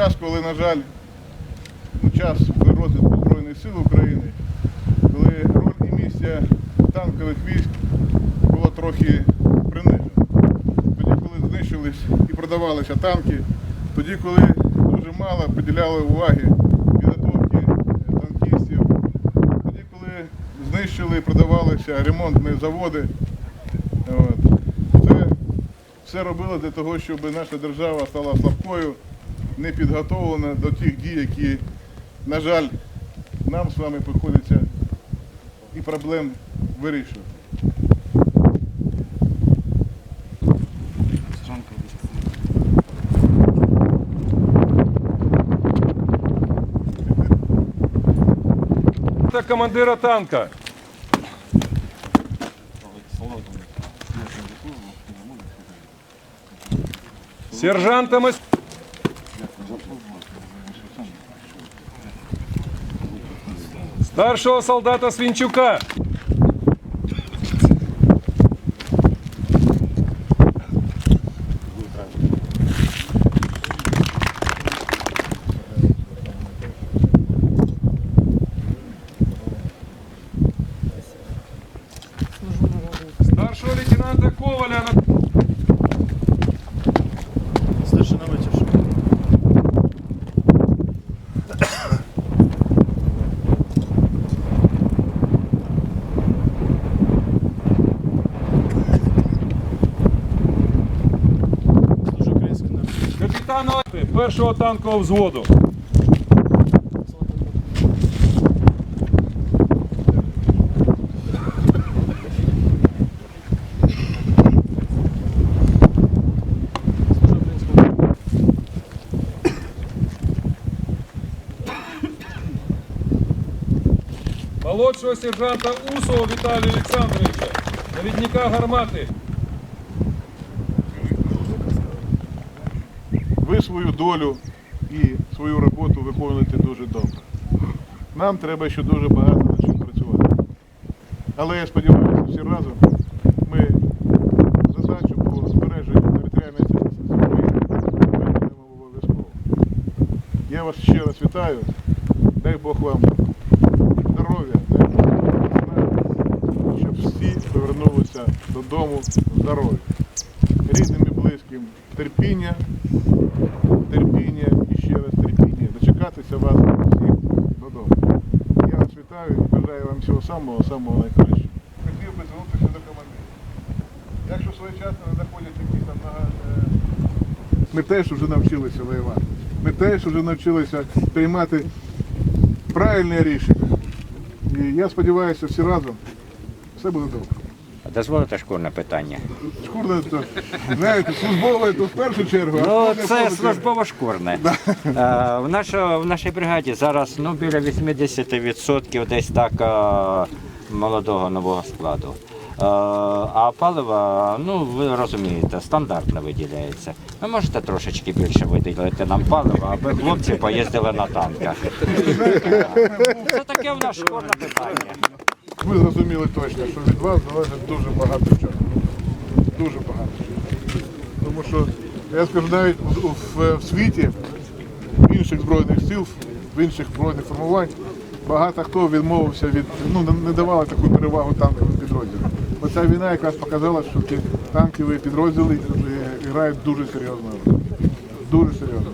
час, коли, на жаль, ну, час розвитку Збройних сил України, коли роль і місце танкових військ було трохи принижено. Тоді, коли знищились і продавалися танки, тоді, коли дуже мало приділяли уваги підготовки танкістів, тоді, коли знищили і продавалися ремонтні заводи, от, це все робило для того, щоб наша держава стала слабкою, не підготовлена до тих дій, які, на жаль, нам з вами приходиться і проблем вирішувати. Це командира танка. Сержанта Мас... Старшого солдата Свинчука. Старшого лейтенанта Коваля. Капітану першого танкового взводу. Молодшого сержанта Усова Віталія Олександровича, навідника гармати. Ви свою долю і свою роботу виконуєте дуже добре. Нам треба ще дуже багато над чим працювати. Але я сподіваюся, всі разом ми задачу по збереженню територіальної цілісності України виконаємо обов'язково. Я вас ще раз вітаю. Дай Бог вам здоров'я, дай Бог щоб всі повернулися додому здорові. Рідним і близьким терпіння і ще раз терпіння. Дочекатися вас всіх додому. Я вас вітаю бажаю всього самого, самого найкращого. Хотів би звернутися до командирів. Якщо своєчасно не знаходять якісь там нага... е, Ми теж вже навчилися воювати. Ми теж вже навчилися приймати правильне рішення. І я сподіваюся, всі разом все буде добре. Дозволите шкурне питання. Шкурне, то, знаєте, службове то в першу чергу, Ну, це службово-шкурне. Е, В, нашо- в нашій бригаді зараз ну, біля 80% десь так е, молодого нового складу. Е, А паливо, ну ви розумієте, стандартно виділяється. Ви можете трошечки більше виділити нам палива, аби хлопці поїздили на танках. Це таке в нас шкурне питання. Ви зрозуміли точно, що від вас залежить дуже багато чого. Дуже багато чого. Тому що, я скажу, навіть в, світі, в інших збройних сил, в інших збройних формувань, багато хто відмовився від, ну, не- не давали таку перевагу танковим підрозділам. Оця війна якраз показала, що ті танкові підрозділи е, грають дуже серйозну роль. Дуже серйозно.